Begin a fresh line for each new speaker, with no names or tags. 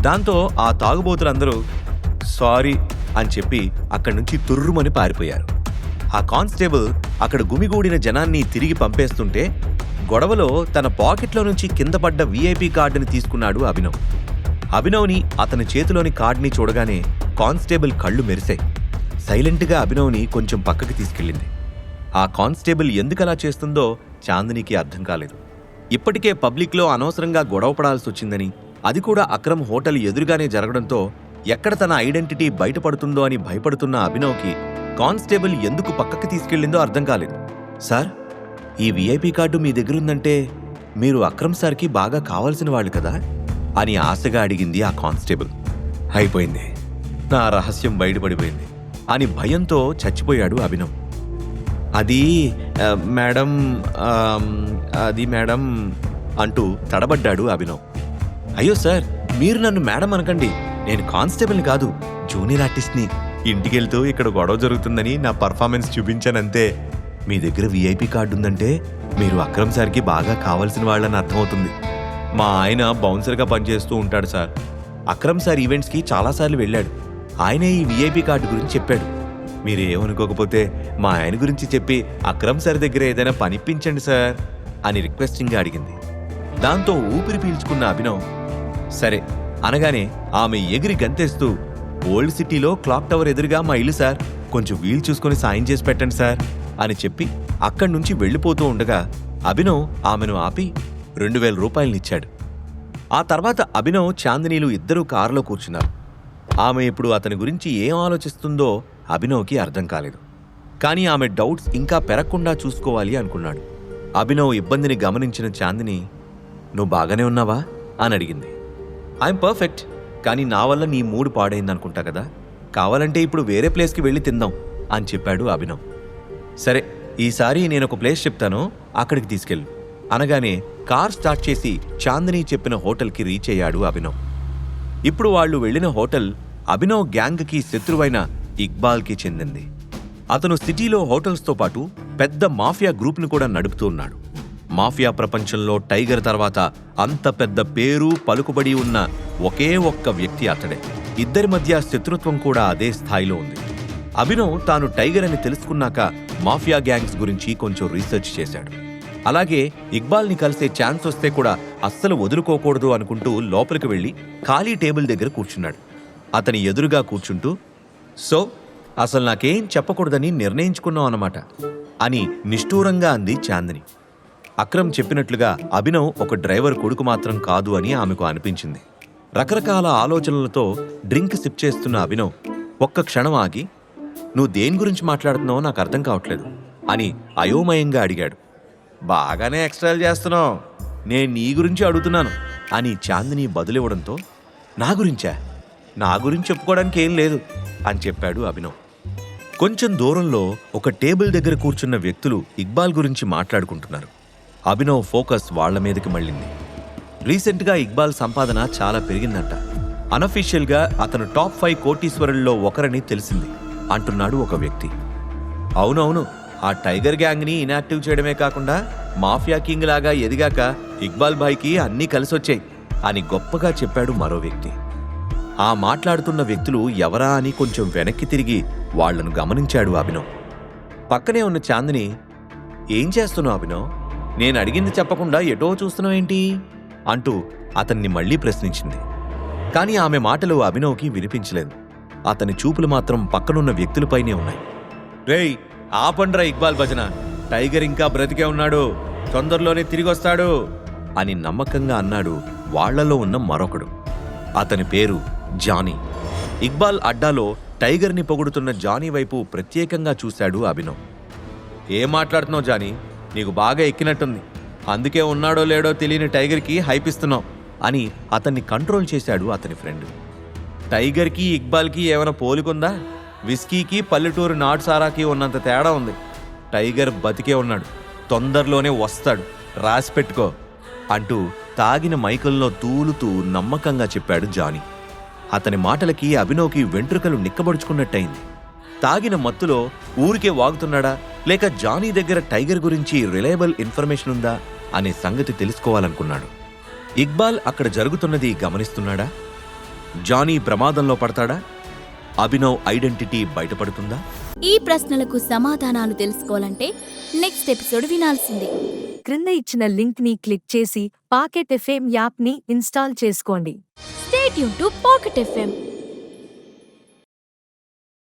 దాంతో ఆ తాగుబోతులందరూ సారీ అని చెప్పి అక్కడి నుంచి తుర్రుమని పారిపోయారు. ఆ కానిస్టేబుల్ అక్కడ గుమిగూడిన జనాన్ని తిరిగి పంపేస్తుంటే గొడవలో తన పాకెట్లో నుంచి కింద పడ్డ వీఐపీ కార్డుని తీసుకున్నాడు అభినవ్. అభినవ్ని అతని చేతిలోని కార్డుని చూడగానే కానిస్టేబుల్ కళ్ళు మెరిశాయి సైలెంట్గా అభినవ్ని కొంచెం పక్కకి తీసుకెళ్ళింది. ఆ కానిస్టేబుల్ ఎందుకలా చేస్తుందో చాందినికి అర్థం కాలేదు. ఇప్పటికే పబ్లిక్లో అనవసరంగా గొడవ పడాల్సి వచ్చిందని అది కూడా అక్రమ్ హోటల్ ఎదురుగానే జరగడంతో ఎక్కడ తన ఐడెంటిటీ బయటపడుతుందో అని భయపడుతున్న అభినవ్కి కానిస్టేబుల్ ఎందుకు పక్కకి తీసుకెళ్ళిందో అర్థం కాలేదు. సార్ ఈ వీఐపీ కార్డు మీ దగ్గరుందంటే మీరు అక్రమ్ సార్కి బాగా కావాల్సిన వాళ్ళు కదా? అని ఆశగా అడిగింది ఆ కానిస్టేబుల్. అయిపోయింది. నా రహస్యం బయటపడిపోయింది అని భయంతో చచ్చిపోయాడు అభినవ్. అది మేడం అది మేడం అంటూ తడబడ్డాడు అభినవ్. అయ్యో సార్ మీరు నన్ను మేడం అనకండి. నేను కానిస్టేబుల్ని కాదు జూనియర్ ఆర్టిస్ట్ని. ఇంటికెళ్తూ ఇక్కడ గొడవ జరుగుతుందని నా పర్ఫార్మెన్స్ చూపించానంతే. మీ దగ్గర వీఐపీ కార్డు ఉందంటే మీరు అక్రమ్ సార్కి బాగా కావాల్సిన వాళ్ళని అర్థమవుతుంది. మా ఆయన బౌన్సర్గా పనిచేస్తూ ఉంటాడు సార్. అక్రమ్ సార్ ఈవెంట్స్కి చాలాసార్లు వెళ్ళాడు. ఆయనే ఈ వీఐపీ కార్డు గురించి చెప్పాడు. మీరు ఏమనుకోకపోతే మా ఆయన గురించి చెప్పి అక్రమ్ సార్ దగ్గర ఏదైనా పనిపించండి సార్ అని రిక్వెస్టింగ్గా అడిగింది. దాంతో ఊపిరి పీల్చుకున్న అభినవ్ సరే అనగానే ఆమె ఎగిరి గంతేస్తూ ఓల్డ్ సిటీలో క్లాక్ టవర్ ఎదురుగా మా ఇల్లు సార్. కొంచెం వీలు చూసుకొని సాయం చేసి పెట్టండి సార్ అని చెప్పి అక్కడి నుంచి వెళ్ళిపోతూ ఉండగా అభినవ్ ఆమెను ఆపి రెండు వేల రూపాయలనిచ్చాడు. ఆ తర్వాత అభినవ్ చాందినీలు ఇద్దరూ కారులో కూర్చున్నారు. ఆమె ఇప్పుడు అతని గురించి ఏం ఆలోచిస్తుందో అభినవ్కి అర్థం కాలేదు. కానీ ఆమె డౌట్స్ ఇంకా పెరగకుండా చూసుకోవాలి అనుకున్నాడు. అభినవ్ ఇబ్బందిని గమనించిన చాందిని నువ్వు బాగానే ఉన్నావా? అని అడిగింది. ఐఎమ్ పర్ఫెక్ట్ కానీ నా వల్ల నీ మూడు పాడైందనుకుంటా కదా? కావాలంటే ఇప్పుడు వేరే ప్లేస్కి వెళ్ళి తిందాం అని చెప్పాడు అభినవ్. సరే ఈసారి నేను ఒక ప్లేస్ చెప్తాను అక్కడికి తీసుకెళ్ళు. అనగానే కార్ స్టార్ట్ చేసి చాందిని చెప్పిన హోటల్కి రీచ్ అయ్యాడు అభినవ్. ఇప్పుడు వాళ్ళు వెళ్ళిన హోటల్ అభినవ్ గ్యాంగ్కి శత్రువైన ఇక్బాల్కి చెందింది. అతను సిటీలో హోటల్స్తో పాటు పెద్ద మాఫియా గ్రూప్ను కూడా నడుపుతూ ఉన్నాడు. మాఫియా ప్రపంచంలో టైగర్ తర్వాత అంత పెద్ద పేరు పలుకుబడి ఉన్న ఒకే ఒక్క వ్యక్తి అతడే. ఇద్దరి మధ్య శత్రుత్వం కూడా అదే స్థాయిలో ఉంది. అభినవ్ తాను టైగర్ అని తెలుసుకున్నాక మాఫియా గ్యాంగ్స్ గురించి కొంచెం రీసెర్చ్ చేశాడు. అలాగే ఇక్బాల్ని కలిసే ఛాన్స్ వస్తే కూడా అస్సలు వదులుకోకూడదు అనుకుంటూ లోపలికి వెళ్ళి ఖాళీ టేబుల్ దగ్గర కూర్చున్నాడు. అతని ఎదురుగా కూర్చుంటూ సో అసలు నాకేం చెప్పకూడదని నిర్ణయించుకున్నావు అన్నమాట అని నిష్ఠూరంగా అంది చాందిని. అక్రమ్ చెప్పినట్లుగా అభినవ్ ఒక డ్రైవర్ కొడుకు మాత్రం కాదు అని ఆమెకు అనిపించింది. రకరకాల ఆలోచనలతో డ్రింక్ సిప్ చేస్తున్న అభినవ్ ఒక్క క్షణం ఆగి నువ్వు దేని గురించి మాట్లాడుతున్నావో నాకు అర్థం కావట్లేదు అని అయోమయంగా అడిగాడు. బాగానే ఎక్స్ట్రాల్ చేస్తున్నావు. నేను నీ గురించి అడుగుతున్నాను అని చాందిని బదులివ్వడంతో నా గురించా? నా గురించి చెప్పుకోవడానికి ఏం లేదు అని చెప్పాడు అభినవ్. కొంచెం దూరంలో ఒక టేబుల్ దగ్గర కూర్చున్న వ్యక్తులు ఇక్బాల్ గురించి మాట్లాడుకుంటున్నారు. అభినవ్ ఫోకస్ వాళ్ళ మీదకి మళ్ళింది. రీసెంట్గా ఇక్బాల్ సంపాదన చాలా పెరిగిందంట. అనఫీషియల్గా అతను టాప్ ఫైవ్ కోటీశ్వరుల్లో ఒకరని తెలిసింది అంటున్నాడు ఒక వ్యక్తి. అవునవును ఆ టైగర్ గ్యాంగ్ని ఇనాక్టివ్ చేయడమే కాకుండా మాఫియా కింగ్ లాగా ఎదిగాక ఇక్బాల్ భాయ్కి అన్నీ కలిసొచ్చాయి అని గొప్పగా చెప్పాడు మరో వ్యక్తి. ఆ మాట్లాడుతున్న వ్యక్తులు ఎవరా అని కొంచెం వెనక్కి తిరిగి వాళ్ళను గమనించాడు అభినవ్. పక్కనే ఉన్న చాందిని ఏం చేస్తున్నావు అభినవ్? నేను అడిగింది చెప్పకుండా ఎటో చూస్తున్నావేంటి అంటూ అతన్ని మళ్ళీ ప్రశ్నించింది. కానీ ఆమె మాటలు అభినవ్కి వినిపించలేదు. అతని చూపులు మాత్రం పక్కనున్న వ్యక్తులపైనే ఉన్నాయి. రేయ్ ఆపండ్రా ఇక్బాల్ భజన. టైగర్ ఇంకా బ్రతికే ఉన్నాడు. తొందరలోనే తిరిగొస్తాడు. అని నమ్మకంగా అన్నాడు వాళ్ళలో ఉన్న మరొకడు. అతని పేరు జానీ. ఇక్బాల్ అడ్డాలో టైగర్ని పొగుడుతున్న జానీ వైపు ప్రత్యేకంగా చూశాడు అభినవ్. ఏం మాట్లాడుతున్నావు జానీ? నీకు బాగా ఎక్కినట్టుంది. అందుకే ఉన్నాడో లేడో తెలియని టైగర్కి హైప్ ఇస్తున్నావు అని అతన్ని కంట్రోల్ చేశాడు అతని ఫ్రెండ్. టైగర్కి ఇక్బాల్కి ఏమైనా పోలికుందా? విస్కీకి పల్లెటూరు నాటుసారాకి ఉన్నంత తేడా ఉంది. టైగర్ బతికే ఉన్నాడు. తొందరలోనే వస్తాడు. రాసి పెట్టుకో అంటూ తాగిన మైకల్లో తూలుతూ నమ్మకంగా చెప్పాడు జానీ. అతని మాటలకి అభినవ్కి వెంట్రుకలు నిక్కబడుచుకున్నట్టయింది. తాగిన మత్తులో ఊరికే వాగుతున్నాడా? లేక జానీ దగ్గర టైగర్ గురించి రిలయబుల్ ఇన్ఫర్మేషన్ ఉందా అనే సంగతి తెలుసుకోవాలనుకున్నాడు. ఇక్బాల్ అక్కడ జరుగుతున్నది గమనిస్తున్నాడా? జానీ ప్రమాదంలో పడతాడా? అభినవ్ ఐడెంటిటీ బయటపడుతుందా?
ఈ ప్రశ్నలకు సమాధానాలు తెలుసుకోవాలంటే నెక్స్ట్ ఎపిసోడ్ వినాల్సిందే.
క్రింద ఇచ్చిన లింక్ని క్లిక్ చేసి పాకెట్ ఎఫ్ఎం యాప్ని ఇన్స్టాల్ చేసుకోండి.
స్టేట్ యూన్ టు పాకెట్ ఎఫ్ఎం.